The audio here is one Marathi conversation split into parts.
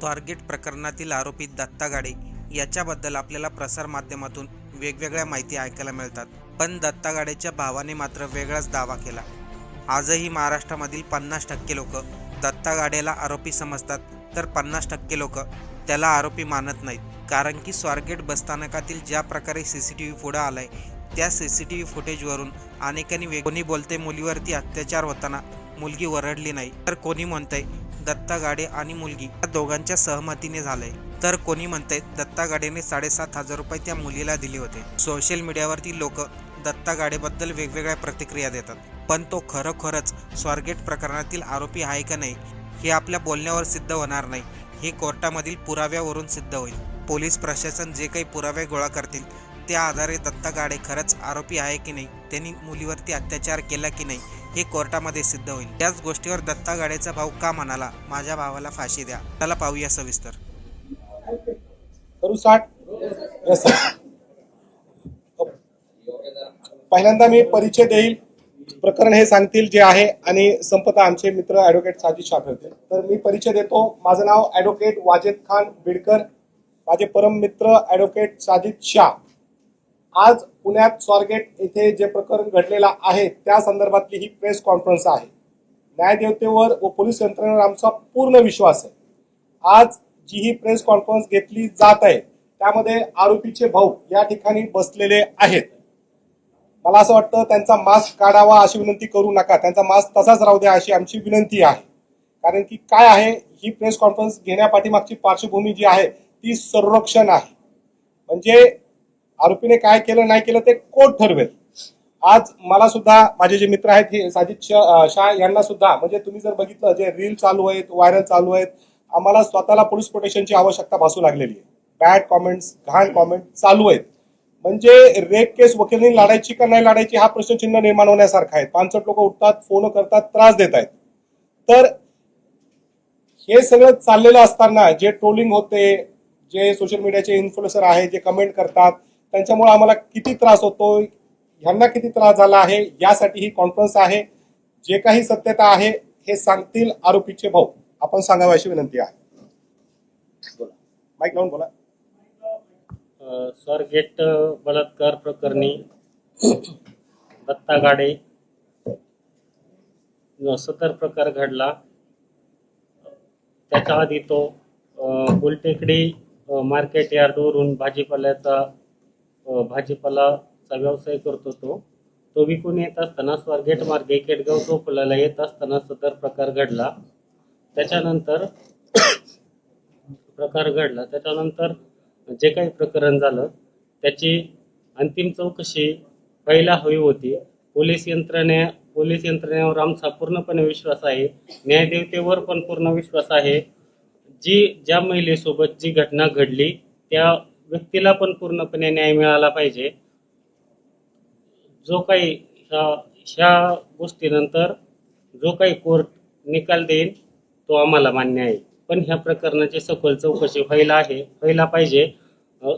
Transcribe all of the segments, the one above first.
स्वारगेट प्रकरणातील आरोपी दत्ता गाडे याच्याबद्दल आपल्याला प्रसारमाध्यमातून वेगवेगळ्या माहिती ऐकायला मिळतात. पण दत्ता गाडेच्या भावाने मात्र वेगळाच दावा केला. आजही महाराष्ट्रामधील पन्नास टक्के लोक दत्ता गाडेला आरोपी समजतात तर पन्नास टक्के लोक त्याला आरोपी मानत नाहीत. कारण की स्वारगेट बसस्थानकातील ज्या प्रकारे सी सी टी व्ही पुढं आलाय त्या सी सी टी व्ही फुटेजवरून अनेकांनी वेगोनी कोणी बोलते मुलीवरती अत्याचार होताना मुलगी वरडली नाही तर कोणी म्हणतंय दत्ता गाडे आणि मुलगी या दोघांच्या सहमतीने झालंय. तर कोणी म्हणतंय दत्ता गाडेने साडेसात हजार रुपये त्या मुलीला दिले होते. सोशल मीडियावरती लोक दत्ता गाडेबद्दल वेगवेगळ्या प्रतिक्रिया देतात. पण तो खरोखरच स्वारगेट प्रकरणातील आरोपी आहे का नाही हे आपल्या बोलण्यावर सिद्ध होणार नाही. हे कोर्टामधील पुराव्यावरून सिद्ध होईल. पोलीस प्रशासन जे काही पुरावे गोळा करतील त्या आधारे दत्ता गाडे खरंच आरोपी आहे की नाही त्यांनी मुलीवरती अत्याचार केला की नाही हे कोर्टामध्ये सिद्ध होईल. त्याच गोष्टीवर दत्ता गाडेचा भाऊ का म्हणाला? माझ्या भावाला फाशी द्या. त्याला पाहूया सविस्तर. करू स्टार्ट येस पहिल्यांदा मी परिचय देईल. प्रकरण हे सांगतील जे आहे आणि संपता आमचे मित्र ऍडव्होकेट साजिद शाह तर मी परिचय देतो. माझं नाव ऍडव्होकेट वाजेद खान बिडकर. माझे परम मित्र ऍडव्होकेट साजिद शाह. आज पुण्यात स्वारगेट येथे जे प्रकरण घडलेलं आहे त्या संदर्भातली ही प्रेस कॉन्फरन्स आहे. न्यायदेवतेवर व पोलीस यंत्रणेवर आमचा पूर्ण विश्वास आहे. आज जी ही प्रेस कॉन्फरन्स घेतली जात आहे त्यामध्ये आरोपीचे भाऊ या ठिकाणी बसलेले आहेत. मला असं वाटतं त्यांचा मास्क काढावा अशी विनंती करू नका. त्यांचा मास्क तसाच राहू द्या अशी आमची विनंती आहे. कारण की काय आहे ही प्रेस कॉन्फरन्स घेण्यापाठीमागची पार्श्वभूमी जी आहे ती संरक्षण आहे. म्हणजे आरोपीने काय केलं नाही केलं ते कोर्ट ठरवेल? आज मला सुद्धा माझे जे मित्र आहेत हे साजिद शाह यांना सुद्धा म्हणजे तुम्ही जर बघितलं जे रील चालू आहेत व्हायरल चालू आहेत आम्हाला स्वतःला पोलीस प्रोटेक्शनची आवश्यकता भासू लागलेली आहे. बॅड कॉमेंट्स घाण कॉमेंट चालू आहेत. म्हणजे रेप केस वकिलांनी लढायची का नाही लढायची हा प्रश्नचिन्ह निर्माण होण्यासारखा आहे. पानसट लोक उठतात फोन करतात त्रास देत आहेत. तर हे सगळं चाललेलं असताना जे ट्रोलिंग होते जे सोशल मीडियाचे इन्फ्लुएन्सर आहे जे कमेंट करतात त्यांच्यामुळे आम्हाला किती त्रास होतो ह्यांना किती त्रास झाला आहे यासाठी ही कॉन्फरन्स आहे. जे काही सत्यता आहे हे सांगतील आरोपीचे भाऊ. आपण सांगावी अशी विनंती आहे. बोला. माईक लावून बोला. अ, स्वारगेट बलात्कार प्रकरणी दत्ता गाडे सदर प्रकार घडला. त्याच्या आधी तो गुलटेकडी मार्केट यार्डवरून भाजीपाल्याचा भाजीपालाचा व्यवसाय करतो तो. तो विकून येत असताना स्वारगेट मार्गे केटगाव चोपलाला येत असताना सदर प्रकार घडला. त्याच्यानंतर प्रकार घडला. त्याच्यानंतर जे काही प्रकरण झालं त्याची अंतिम चौकशी पहिला हवी होती. पोलीस यंत्रणे पोलीस यंत्रणेवर आमचा पूर्णपणे विश्वास आहे. न्यायदेवतेवर पण पूर्ण विश्वास आहे. जी ज्या महिलेसोबत जी घटना घडली त्या व्यक्तीला पण पूर्णपणे न्याय मिळाला पाहिजे. जो काही ह्या ह्या गोष्टीनंतर जो काही कोर्ट निकाल देईल तो आम्हाला मान्य आहे. पण ह्या प्रकरणाची सखोल चौकशी व्हायला आहे व्हायला पाहिजे.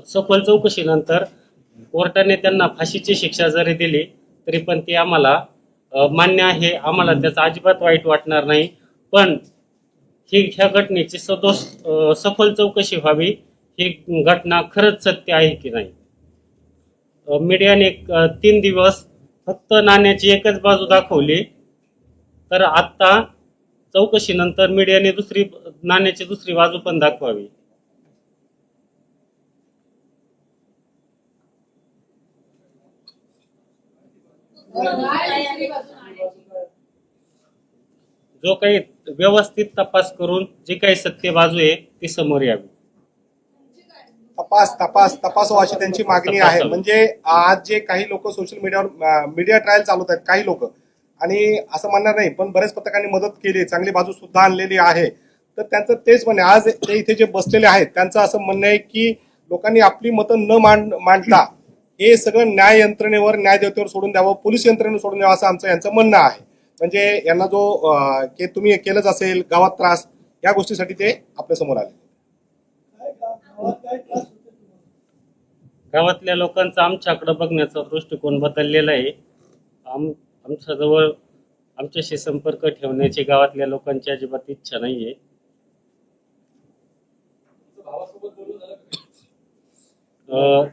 सखोल चौकशीनंतर कोर्टाने त्यांना फाशीची शिक्षा जरी दिली तरी पण ती आम्हाला मान्य आहे. आम्हाला त्याचा अजिबात वाईट वाटणार नाही. पण ही ह्या घटनेची सदोष सखोल चौकशी व्हावी ही घटना खरंच सत्य आहे की नाही? मीडियाने तीन दिवस फक्त नाण्याची एकच बाजू दाखवली. तर आत्ता चौकशीनंतर मीडियाने दुसरी नाण्याची दुसरी बाजू पण दाखवावी. जो काही व्यवस्थित तपास करून जी काही सत्य बाजू आहे ती समोर यावी. तपास तपास तपासो अशी त्यांची मागणी आहे. म्हणजे आज जे काही लोक सोशल मीडियावर मीडिया ट्रायल चालवत आहेत काही लोक. आणि असं म्हणणार नाही पण बरेच पत्रकारांनी मदत केली चांगली बाजू सुद्धा आणलेली आहे. तर त्यांचं तेच म्हणणे आज ते इथे जे बसलेले आहेत त्यांचं असं म्हणणं आहे की लोकांनी आपली मतं न मांड मांडता हे सगळं न्याय यंत्रणेवर न्यायदेवतेवर सोडून द्यावं पोलीस यंत्रणेवर सोडून द्यावं असं आमचं यांचं म्हणणं आहे. म्हणजे यांना जो की तुम्ही केलंच असेल गावात त्रास या गोष्टीसाठी ते आपल्यासमोर आले. गावातल्या लोकांचा आमच्याकडे बघण्याचा दृष्टिकोन बदललेला आहे. आम आमच्याजवळ आमच्याशी संपर्क ठेवण्याची गावातल्या लोकांची अजिबात इच्छा नाहीये. अं,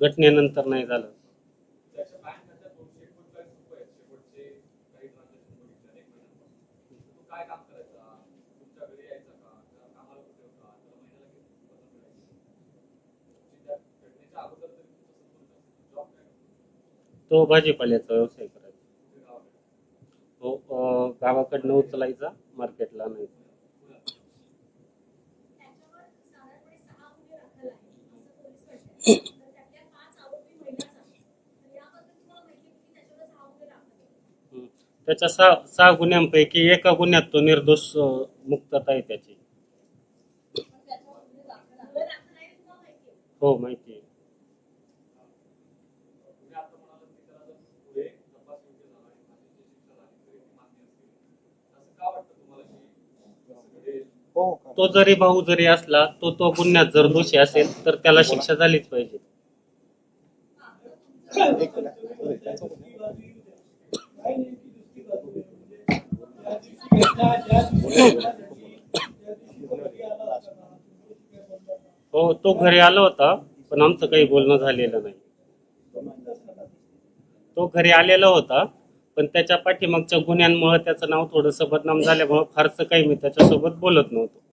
घटनेनंतर नाही झालं. तो भाजीपाल्याचा व्यवसाय करायचा. तो गावाकडनं उचलायचा मार्केटला नाही त्याच्या सहा सहा गुन्ह्यांपैकी एका गुन्ह्यात तो निर्दोष मुक्तता आहे त्याची. हो माहिती गुन्हे दाखल आहेत गुन्हे दाखल आहे हे तुम्हाला माहिती आहे हो माहिती आहे हो का? तो जरी भाऊ जरी असला तो तो गुन्ह्यात जर दोषी असेल तर त्याला शिक्षा झालीच पाहिजे. हो तो घरी आला होता पण आमचं काही बोलणं झालेलं नाही. तो घरी आलेला होता पण त्याच्या पाठीमागच्या गुन्ह्यांमुळे त्याचं नाव थोडंसं बदनाम झाल्यामुळं फारसं काही मी त्याच्यासोबत बोलत नव्हतो.